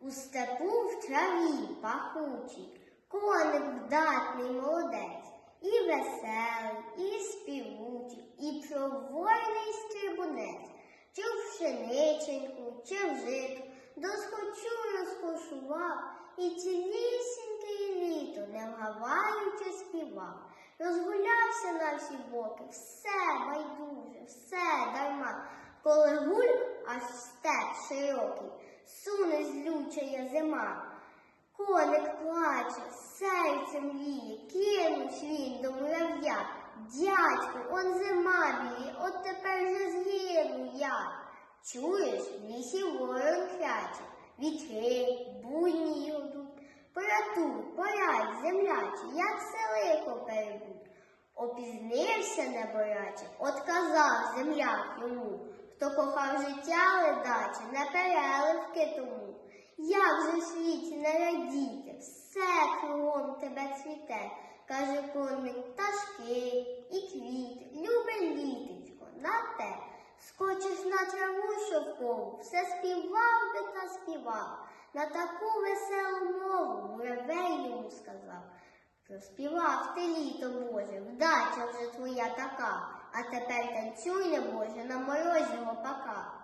У степу в траві пахучій, коник вдатний молодець, і веселий, і співучий, і проворний стрибунець, чи в пшениченьку, чи в житу, досхочу розкошував, і цілісіньке літо, не вгаваючи співав. Розгулявся на всі боки, все аж степ широкий, суне злючая зима. Коник плаче, серце мліє, кинувсь він до мурав'я. Дядьку, он зима біє, от тепер же згину я. Чуєш, в лісі ворон кряче, вітри, буйні йдуть. Поратуй, порадь, земляче, як селико перебудь. Опізнився неборяче, отказав земляк йому, хто кохав життя ледаче, не переливки тому. Як же в світі не радіти, все кругом тебе цвіте, каже конник, пташки і квіти, любе літечко, на те. Скочиш на траву шовкову, все співав би та співав, на таку веселу мову муравей йому сказав. Проспівав ти літо Боже, вдача вже твоя така, а тепер танцюй, не Боже, на морозі гопака.